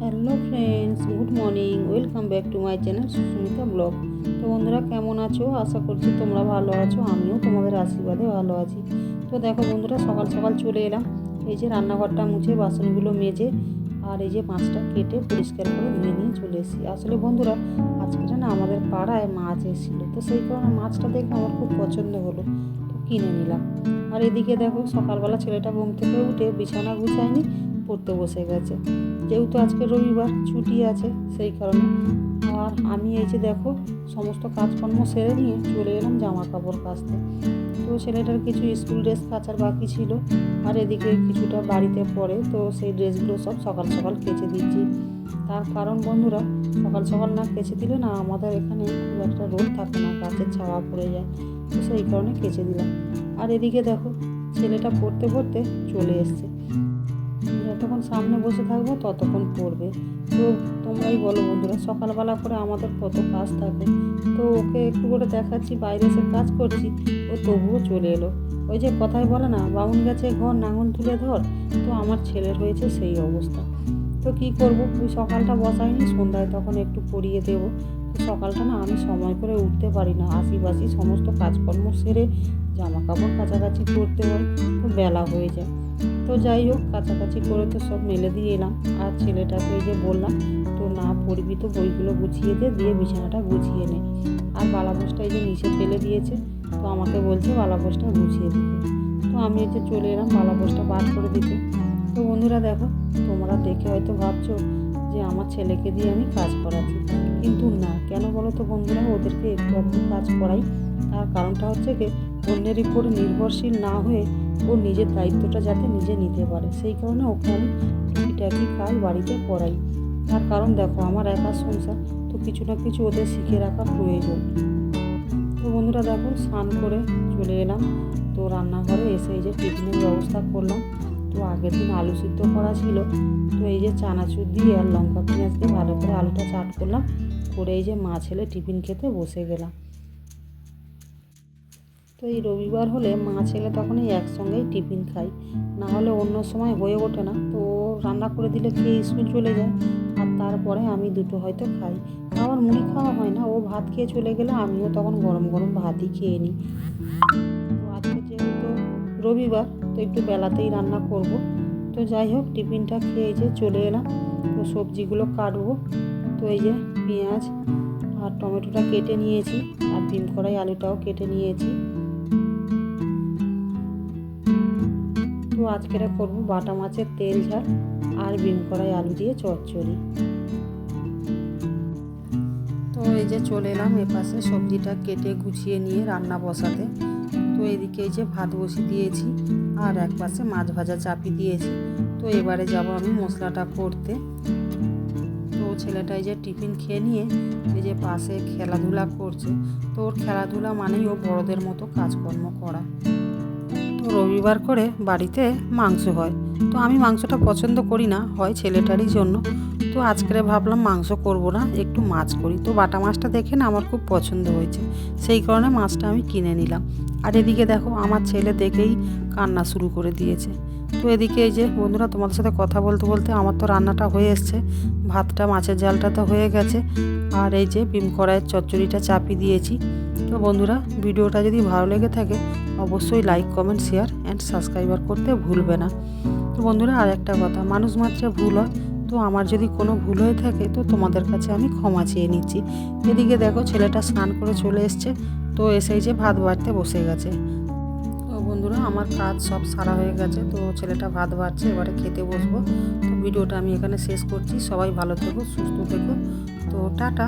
Hello friends, good morning, welcome back to my channel Susmita vlog. তো বন্ধুরা, কেমন আছো? আশা করছি তোমরা ভালো আছো, আমিও তোমাদের আশীর্বাদে ভালো আছি। তো দেখো বন্ধুরা, সকাল সকাল চলে এলাম। এই যে রান্নাঘরটা মুছে, বাসনগুলো মেজে, আর এই যে মাছটা কেটে পরিষ্কার করে ধুয়ে নিয়ে চলে এসেছি। আসলে বন্ধুরা, আজকে না আমাদের পাড়ায় মাছ এসেছিল, তো সেই কারণে মাছটা দেখে আমার খুব পছন্দ হলো, তো কিনে নিলাম। আর এদিকে দেখো, সকালবেলা ছেলেটা ঘুম থেকে উঠে বিছানা গুছায়নি পড়তে বসে গেছে। যেহেতু আজকে রবিবার, ছুটি আছে সেই কারণে। আর আমি এই যে দেখো, সমস্ত কাজকর্ম সেরে নিয়ে চলে এলাম জামা কাপড় কাচতে। তো ছেলেটার কিছু স্কুল ড্রেস কাচার বাকি ছিল। আর এদিকে কিছুটা বাড়িতে পড়ে, তো সেই ড্রেসগুলো সব সকাল সকাল কেচে দিচ্ছি। তার কারণ বন্ধুরা, সকাল সকাল না কেচে দিলে না আমাদের এখানে খুব একটা রোদ থাকে না, গাছের ছাওয়া পড়ে যায়। তো সেই কারণে কেচে দিলাম। আর এদিকে দেখো, ছেলেটা পড়তে পড়তে চলে এসছে। যতক্ষণ সামনে বসে থাকব, ততক্ষণ পড়বে তো তোমরাই বলো বন্ধুরা, সকালবেলা করে আমাদের কত কাজ থাকে। তো ওকে একটু করে দেখাচ্ছি, বাইরে এসে কাজ করছি, ও তবুও চলে এলো। ওই যে কথায় বলে না, বামুন গাছে ঘর, নাঙল তুলে ধর। তো আমার ছেলের হয়েছে সেই অবস্থা। তো কি করব? ওই সকালটা বসাইনি, সন্ধ্যায় তখন একটু পড়িয়ে দেবো। তো সকালটা না আমি সময় করে উঠতে পারি না আশিপাশি সমস্ত কাজকর্ম সেরে জামা কাপড় কাছাকাছি করতে হয়, তো বেলা হয়ে যায়। তো যাই হোক, কাছাকাছি করে তো সব মেলে দিয়ে এলাম। আর ছেলেটাকে যে বললাম, তো না পড়বি তো বইগুলো গুছিয়ে দে, দিয়ে বিছানাটা গুছিয়ে নে। আর বালাবোসটা এই যে নিচে ফেলে দিয়েছে, তো আমাকে বলছে বালাবোসটা গুছিয়ে দিতে। তো আমি এই যে চলে এলাম বালাবোসটা বার করে দিতে। তো বন্ধুরা দেখো, তোমরা দেখে হয়তো ভাবছ যে আমার ছেলেকে দিয়ে আমি কাজ করাচ্ছি। কিন্তু না, কেন বলো তো বন্ধুরা, ওদেরকে একটু একটু কাজ করাই। তার কারণটা হচ্ছে কি অন্যের উপর নির্ভরশীল না হয়ে ও নিজের দায়িত্বটা যাতে নিজে নিতে পারে। সেই কারণে ওকে আমি টুকিটাকি কাজ বাড়িতে করাই তার কারণ দেখো, আমার একা সংসার তো কিছু না কিছু ওদের শিখে রাখা প্রয়োজন। তো বন্ধুরা দেখো, স্নান করে চলে এলাম। তো রান্নাঘরে এসে এই যে টিফিনের ব্যবস্থা করলাম। তো আগের দিন আলু সিদ্ধ করা ছিল। তো এই যে চানাচুর দিয়ে আর লঙ্কা পেঁয়াজ দিয়ে ভালো করে আলুটা চাট করলাম। করে এই যে মা ছেলে টিফিন খেতে বসে গেলাম। তো এই রবিবার হলে মা ছেলে তখন এই একসঙ্গেই টিফিন খাই না হলে অন্য সময় হয়ে ওঠে না। তো রান্না করে দিলে খেয়ে স্কুল চলে যায়। আর তারপরে আমি দুটো হয়তো খাই। আবার মুড়ি খাওয়া হয় না। ও ভাত খেয়ে চলে গেলে আমিও তখন গরম গরম ভাতই খেয়ে নিই। তো আজকে যেহেতু রবিবার, তো একটু বেলাতেই রান্না করব। তো যাই হোক, টিফিনটা খেয়ে যে চলে এলাম। তো সবজিগুলো কাটবো। তো এই যে পেঁয়াজ আর টমেটোটা কেটে নিয়েছি। আর ডিম কড়াই আলুটাও কেটে নিয়েছি। তো আজকে করব বাটা মাছের তেল ঝাল আর বিম কড়াই আলু দিয়ে চচ্চড়ি। তো এই যে চলে এলাম এপাশে সবজিটা কেটে গুছিয়ে নিয়ে রান্না বসাতে। তো এদিকে এই যে ভাত বসিয়ে দিয়েছি আর এক পাশে মাছ ভাজা চাপি দিয়েছি। তো এবারে যাব আমি মশলাটা করতে। তো ছেলেটা এই যে টিফিন খেয়ে নিয়ে এই যে পাশে খেলাধুলা করছে। তো ওর খেলাধুলা মানেই ও বড়দের মতো কাজকর্ম করা। তো করে বাড়িতে মাংস হয়। তো আমি মাংসটা পছন্দ করি না, হয় ছেলেটারই জন্য। তো আজকে ভাবলাম মাংস করব না, একটু মাছ করি। তো বাটা মাছটা দেখে না আমার খুব পছন্দ হয়েছে। সেই কারণে মাছটা আমি কিনে নিলাম। আর এদিকে দেখো, আমার ছেলে দেখেই কান্না শুরু করে দিয়েছে। তো এদিকে এই যে, বন্ধুরা, তোমাদের সাথে কথা বলতে বলতে আমার তো রান্নাটা হয়ে এসছে। ভাতটা, মাছের জালটা তো হয়ে গেছে। আর এই যে বিম কড়াইয়ের চচ্চড়িটা চাপি দিয়েছি। তো বন্ধুরা, ভিডিওটা যদি ভালো লেগে থাকে অবশ্যই like comment share and subscriber করতে ভুলবে না। তো বন্ধুরা আর একটা কথা, মানুষ মাত্রে ভুল হয়, তো আমার যদি কোনো ভুল হয়ে থাকে, তো তোমাদের কাছে আমি ক্ষমা চেয়ে নিচ্ছি। এদিকে দেখো, ছেলেটা স্নান করে চলে এসছে, তো এসেই যে ভাত বাড়তে বসে গেছে। তো বন্ধুরা, আমার কাজ সব সারা হয়ে গেছে, তো ছেলেটা ভাত বাড়ছে, এবারে খেতে বসবো। তো ভিডিওটা আমি এখানে শেষ করছি, সবাই ভালো থেকো, সুস্থ থেকো। তো টাটা।